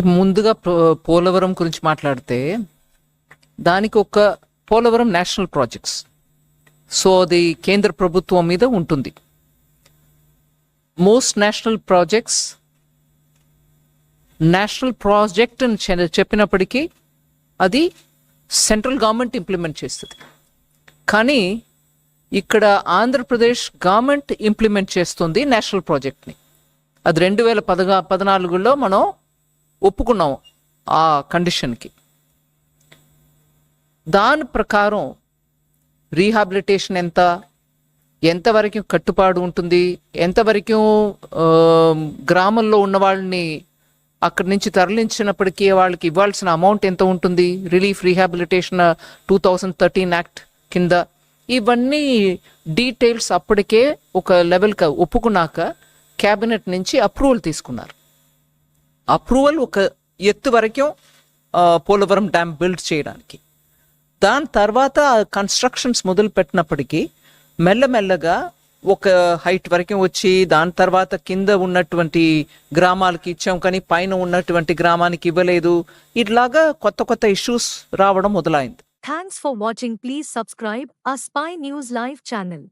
ముందుగా పో- పోలవరం గురించి మాట్లాడితే దానికి ఒక పోలవరం నేషనల్ ప్రాజెక్ట్స్. సో అది కేంద్ర ప్రభుత్వం మీద ఉంటుంది. Most national projects national project అని చెప్పినప్పటికీ అది సెంట్రల్ గవర్నమెంట్ ఇంప్లిమెంట్ చేస్తుంది. కానీ ఇక్కడ ఆంధ్రప్రదేశ్ గవర్నమెంట్ ఇంప్లిమెంట్ చేస్తుంది నేషనల్ ప్రాజెక్ట్ని అది రెండు వేల పదగా పద్నాలుగులో మనం ఒప్పుకున్నాం ఆ కండిషన్కి. దాని ప్రకారం రీహాబిలిటేషన్ ఎంత? ఎంతవరకు కట్టుబాటు ఉంటుంది? ఎంతవరకు గ్రామంలో ఉన్న వాళ్ళని అక్కడి నుంచి తరలించినప్పటికీ వాళ్ళకి ఇవ్వాల్సిన అమౌంట్ ఎంత ఉంటుంది? Relief rehabilitation two thousand thirteen act కింద. ఇవన్నీ డీటెయిల్స్ అప్పటికే ఒక లెవెల్కి ఒప్పుకున్నాక క్యాబినెట్ నుంచి అప్రూవల్ తీసుకున్నారు. అప్రూవల్ ఒక ఎత్తు వరకు పోలవరం డ్యామ్ బిల్డ్ చేయడానికి. దాని తర్వాత కన్స్ట్రక్షన్స్ మొదలు పెట్టినప్పటికీ మెల్లమెల్లగా ఒక హైట్ వరకు వచ్చి దాని తర్వాత కింద ఉన్నటువంటి గ్రామాలకి ఇచ్చాం కానీ పైన ఉన్నటువంటి గ్రామానికి ఇవ్వలేదు. ఇట్లాగా కొత్త కొత్త ఇష్యూస్ రావడం మొదలైంది. Thanks for watching please subscribe a spy news live channel